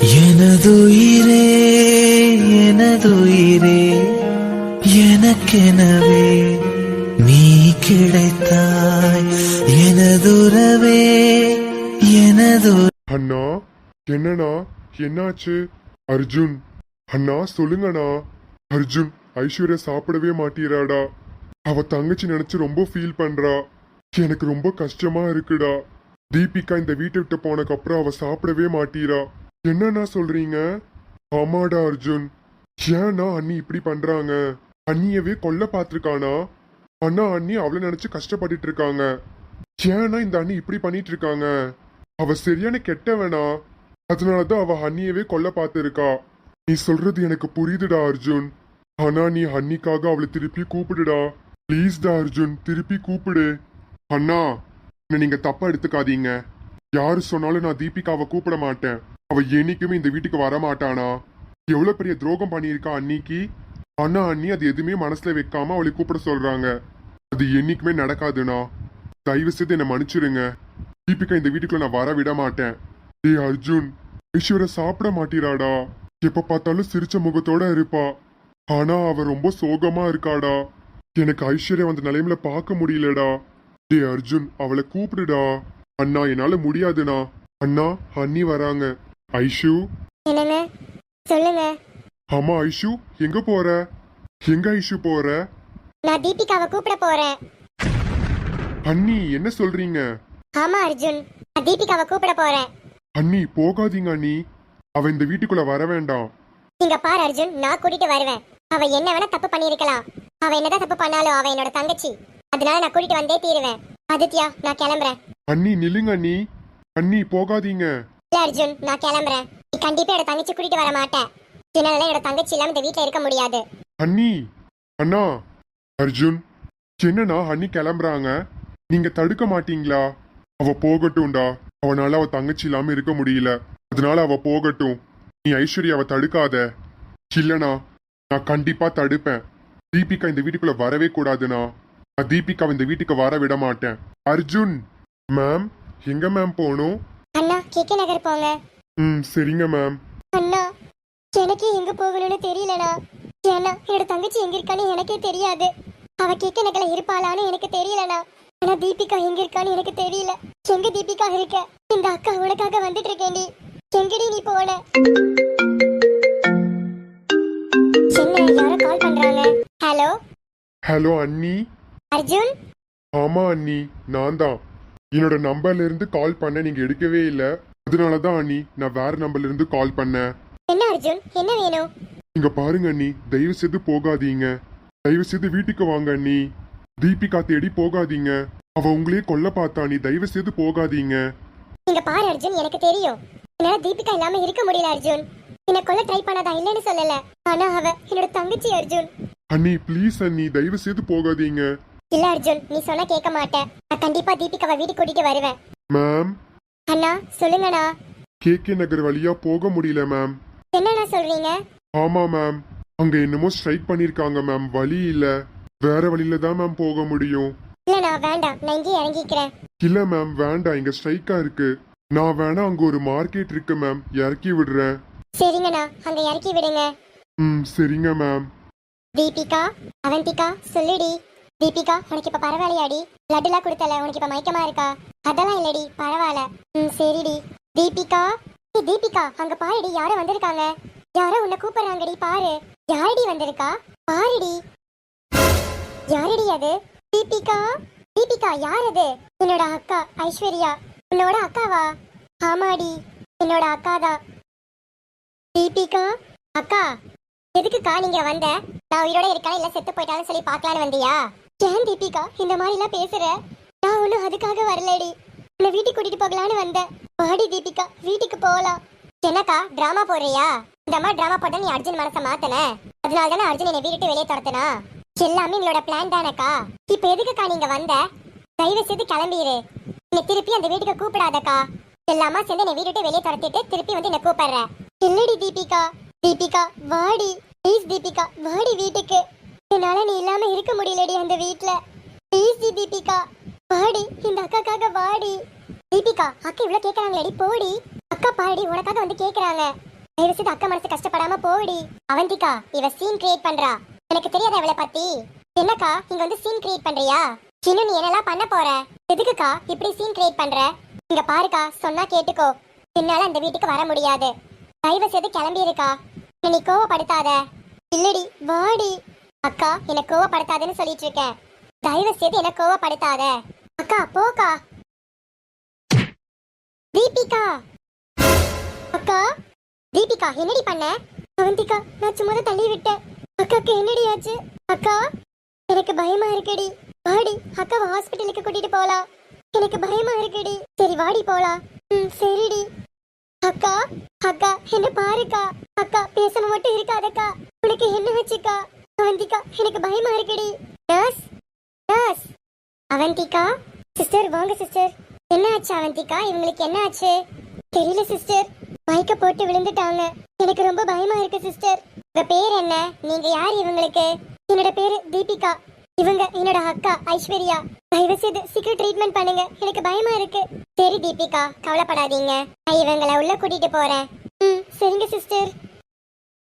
எனதுயிரே எனதுயிரே எனக்கெனவே நீ கிடைத்தாய். எனதுரவே எனது அண்ணா என்னண்ணா? என்னாச்சு? அர்ஜுன். அண்ணா சொல்லுங்கண்ணா. அர்ஜுன் ஐஸ்வர்யா சாப்பிடவே மாட்டீராடா அவ தங்கச்சி நினைச்சு ரொம்ப ஃபீல் பண்றா. எனக்கு ரொம்ப கஷ்டமா இருக்குடா. தீபிகா இந்த வீட்டை விட்டு போனக்கப்புறம் அவ சாப்பிடவே மாட்டீரா என்னண்ணா சொல்றீங்க? ஆமாடா அர்ஜுன். ஏன்னா அண்ணி இப்படி பண்றாங்க? அண்ணியவே கொல்ல பார்த்துருக்கானா? அண்ணா அண்ணி அவளை நினைச்சு கஷ்டப்பட்டுட்டு இருக்காங்க. ஏன்னா இந்த அண்ணி இப்படி பண்ணிட்டு இருக்காங்க? அவ சரியான கெட்டவனா? அதனாலதான் அவ அண்ணியவே கொல்ல பார்த்துருக்கா. நீ சொல்றது எனக்கு புரியுதுடா அர்ஜுன். ஆனா நீ அன்னிக்காக அவளை திருப்பி கூப்பிடுடா. ப்ளீஸ்டா அர்ஜுன் திருப்பி கூப்பிடு. அண்ணா நீங்க தப்பா எடுத்துக்காதீங்க. யாரு சொன்னாலும் நான் தீபிகாவை கூப்பிட மாட்டேன். அவ என்னைக்குமே இந்த வீட்டுக்கு வரமாட்டானா? எவ்வளவு பெரிய துரோகம் பண்ணியிருக்கா அன்னிக்கு? ஆனா அண்ணி அது எதுவுமே மனசுல வைக்காம அவளை கூப்பிட சொல்றாங்க. அது என்னைக்குமே நடக்காதுண்ணா. தயவு செய்து என்னை மன்னிச்சிருங்க. தீபிகா இந்த வீட்டுக்குள்ள நான் வர விட மாட்டேன். ஏ அர்ஜுன் ஐஸ்வர்யா சாப்பிட மாட்டிராடா எப்ப பார்த்தாலும் சிரிச்ச முகத்தோட இருப்பா. ஆனா அவ ரொம்ப சோகமா இருக்காடா. எனக்கு ஐஸ்வர்யா வந்த நிலைமையில பார்க்க முடியலடா. டேய் அர்ஜுன் அவளை கூப்பிடுடா. அண்ணா என்னால முடியாதுண்ணா. அண்ணா அண்ணி வராங்க. ஐஷு? என்னங்க? சொல்லுங்க. ஆமா ஐஷு எங்க போற? எங்க ஐஷு போற? நான் தீபிகாவை கூப்பிட போறேன். அண்ணி என்ன சொல்றீங்க? ஆமா அர்ஜுன். நான் தீபிகாவை கூப்பிட போறேன். அண்ணி போகாதீங்க அண்ணி. அவ இந்த வீட்டுக்குள்ள வர வேண்டாம். இங்க பாரு அர்ஜுன். நான் கூட்டிட்டு வருவேன். அவ என்ன வேணா தப்பு பண்ணியிருக்கலாம். அவ என்னதான் தப்பு பண்ணாலும் அவ என்னோட தங்கச்சி. அதனால நான் கூட்டிட்டு வந்தே தீருவேன். ஆதித்யா நான் கிளம்புறேன். அண்ணி நில்லுங்க அண்ணி. அண்ணி போகாதீங்க. அர்ஜுன் நான் கிளம்புறேன். நீ கண்டிப்பா என்னோட தங்கச்சி கூட்டிட்டு வர மாட்டேன். என்னால என்னோட தங்கச்சி இல்லாம இந்த வீட்டுல இருக்க முடியாது. அண்ணி அண்ணா அர்ஜுன் என்னண்ணா அண்ணி கிளம்புறாங்க? நீங்க தடுக்க மாட்டீங்களா? அவ போகட்டும்டா. அவனால அவ தங்கச்சி இல்லாம இருக்க முடியல. அதனால அவ போகட்டும். நீ ஐஸ்வர்யா அவ தடுக்காத. இல்லனா நான் கண்டிப்பா தடுப்பேன். தீபிகா இந்த வீட்டுக்குள்ள வரவே கூடாதுண்ணா. நான் தீபிகா இந்த வீட்டுக்கு வர விட மாட்டேன். அர்ஜுன் மேம் எங்க மேம் போகணும்? அண்ணா கேகே நகர் போங்க. ம் சரிங்க மேம் அண்ணா எனக்கே எங்க போகணும்னு தெரியலண்ணா. ஏன்னா என்னோட தங்கச்சி எங்க இருக்கான்னு எனக்கே தெரியாது. அவ கேட்க நகல இருப்பாளான்னு எனக்கு தெரியலண்ணா. ஆனா தீபிகா எங்க இருக்கான்னு எனக்கு தெரியல. எங்க தீபிகா இருக்க? இந்த அக்கா உனக்காக வந்துட்டு இருக்கேன்டி எங்கடி நீ போன? என்ன யாரோ கால் பண்றாங்க? ஹலோ ஹலோ அண்ணி. அர்ஜுன்? ஆமா அண்ணி. நான் தான். என்னோட நம்பர்ல இருந்து கால் பண்ண நீங்க எடுக்கவே இல்ல. அதனால தான் அண்ணி நான் வேற நம்பர்ல இருந்து கால் பண்ணேன். என்ன அர்ஜுன்? என்ன வேணும்? இங்க பாருங்க அண்ணி தயவு செய்து போகாதீங்க. தயவு செய்து வீட்டுக்கு வாங்க அண்ணி. தீபிகா தேடி போகாதீங்க. அவ உங்களையே கொல்ல பார்த்தா நீ தயவு செய்து போகாதீங்க. இங்க பாரு அர்ஜுன் எனக்கு தெரியும். என்னால தீபிகா இல்லாம இருக்க முடியல அர்ஜுன். என்ன கொல்ல ட்ரை பண்ணாதா இல்லைன்னு சொல்லல. ஆனா அவ என்னோட தங்கச்சி அர்ஜுன். அண்ணி ப்ளீஸ் அண்ணி தயவு செய்து போகாதீங்க. இல்ல அர்ஜுன் நீ சொன்னா கேட்க மாட்டேன். நான் கண்டிப்பா தீபிகாவை வீட்டுக்கு கூட்டிட்டு வருவேன். மேம் அண்ணா சொல்லுங்கண்ணா. கே கே நகர் வழியா போக முடியல மேம் என்னண்ணா சொல்றீங்க? ஆமா மேம் அங்க என்னமோ ஸ்ட்ரைக் பண்ணிருக்காங்க மேம் வழி இல்ல. வேற வழியில தான் மேம் போக முடியும். இல்லண்ணா வேண்டாம். நான் இங்கேயே இறங்கிக்கிறேன். இல்ல மேம் வேண்டாம். இங்க ஸ்ட்ரைக்கா இருக்கு. நான் வேணா அங்க ஒரு மார்க்கெட் இருக்கு மேம் இறக்கி விடுறேன். சரிங்கண்ணா. அங்க இறக்கி விடுங்க. ம் சரிங்க மேம் தீபிகா அவந்திகா சொல்லுடி. தீபிகா உனக்கு இப்ப பரவாயில்லையாடி? லட்டுலாம் கொடுத்தல உனக்கு இப்ப மயக்கமா இருக்கா? அதெல்லாம் இல்லடி பரவாயில்ல. ம் சரிடி. தீபிகா? ஏ தீபிகா அங்க பாருடி யாரோ வந்திருக்காங்க. யாரோ உன்னை கூப்பிடுறாங்கடி பாரு. யாரடி வந்திருக்கா? பாருடி. யாரடி அது? தீபிகா? தீபிகா யார் அது? என்னோட அக்கா ஐஸ்வர்யா. உன்னோட அக்காவா? ஆமாடி என்னோட அக்காதா. தீபிகா? அக்கா எதுக்குக்கா நீங்க வந்த? நான் உயிரோட இருக்கா இல்ல செத்து போயிட்டாலும் சொல்லி பார்க்கலான்னு வந்தியா? ஏன் தீபிகா இந்த மாதிரி எல்லாம் பேசுற? நான் ஒன்றும் அதுக்காக வரலடி. உன்னை வீட்டுக்கு கூட்டிட்டு போகலான்னு வந்தேன். வாடி தீபிகா வீட்டுக்கு போகலாம். என்னக்கா டிராமா போடுறியா? இந்த மாதிரி டிராமா போட்டா நீ அர்ஜுன் மனசை மாத்தன? அதனால தானே அர்ஜுன் என்னை வீட்டு வெளியே துரத்துனா? எல்லாமே உங்களோட பிளான் தானக்கா? இப்ப எதுக்குக்கா நீங்க வந்த? தயவு செய்து கிளம்பிடு என்னை திருப்பி அந்த வீட்டுக்கு கூப்பிடாதக்கா. எல்லாமா சேர்ந்து என்னை வீட்டு வெளியே துரத்திட்டு திருப்பி வந்து என்னை கூப்பிடுற. இல்லடி தீபிகா. தீபிகா வாடி. ப்ளீஸ் தீபிகா வாடி வீட்டுக்கு. என்னால நீ இல்லாம இருக்க முடியலடி அந்த வீட்ல. ப்ளீஸ் தீபிகா. வாடி இந்த அக்காக்காக வாடி. தீபிகா அக்கா இவ்வளவு கேக்குறாங்களேடி போடி. அக்கா பாடி உனக்காக வந்து கேக்குறாங்க. தயவு செய்து அக்கா மனசு கஷ்டப்படாம போடி. அவந்திகா இவ சீன் கிரியேட் பண்றா. எனக்கு தெரியாத அவளை பத்தி. என்னக்கா இங்க வந்து சீன் கிரியேட் பண்றியா? இன்னும் நீ என்னெல்லாம் பண்ண போற? எதுக்குக்கா இப்படி சீன் கிரியேட் பண்ற? இங்க பாருக்கா சொன்னா கேட்டுக்கோ. என்னால அந்த வீட்டுக்கு வர முடியாது. தயவு செய்து கிளம்பி இருக்கா நீ கோவப்படுத்தாத. இல்லடி வாடி. அக்கா என்ன கோவப்படுத்தாதேன்னு சொல்லிட்டு இருக்கேன். தயவு செய்து என்ன கோவப்படுத்தாத. அக்கா போக்கா. தீபிகா. அக்கா தீபிகா என்னடி பண்ண? அவந்திகா நான் சும்மா தான் தள்ளி விட்டேன். அக்காக்கு என்னடி ஆச்சு? அக்கா எனக்கு பயமா இருக்குடி. வாடி அக்காவை ஹாஸ்பிட்டலுக்கு கூட்டிட்டு போலாம். எனக்கு பயமா இருக்குடி. சரி வாடி போலாம். ம் சரிடி. அக்கா அக்கா என்ன பாருக்கா. அக்கா பேசாம மட்டும் இருக்காதக்கா. உனக்கு என்ன வச்சுக்கா அவந்திகா எனக்கு பயமா இருக்குடி. நர்ஸ் நர்ஸ் அவந்திகா சிஸ்டர் வாங்க சிஸ்டர் என்ன ஆச்சு அவந்திகா இவங்களுக்கு என்ன ஆச்சு தெரியல சிஸ்டர் மயக்க போட்டு விழுந்துட்டாங்க. எனக்கு ரொம்ப பயமா இருக்கு சிஸ்டர் உங்க பேர் என்ன? நீங்க யார் இவங்களுக்கு? என்னோட பேரு தீபிகா. இவங்க என்னோட அக்கா ஐஸ்வர்யா. தயவு செய்து சீக்கிரம் ட்ரீட்மெண்ட் பண்ணுங்க. எனக்கு பயமா இருக்கு. சரி தீபிகா கவலைப்படாதீங்க. நான் இவங்களை உள்ள கூட்டிட்டு போறேன். ம் சரிங்க சிஸ்டர்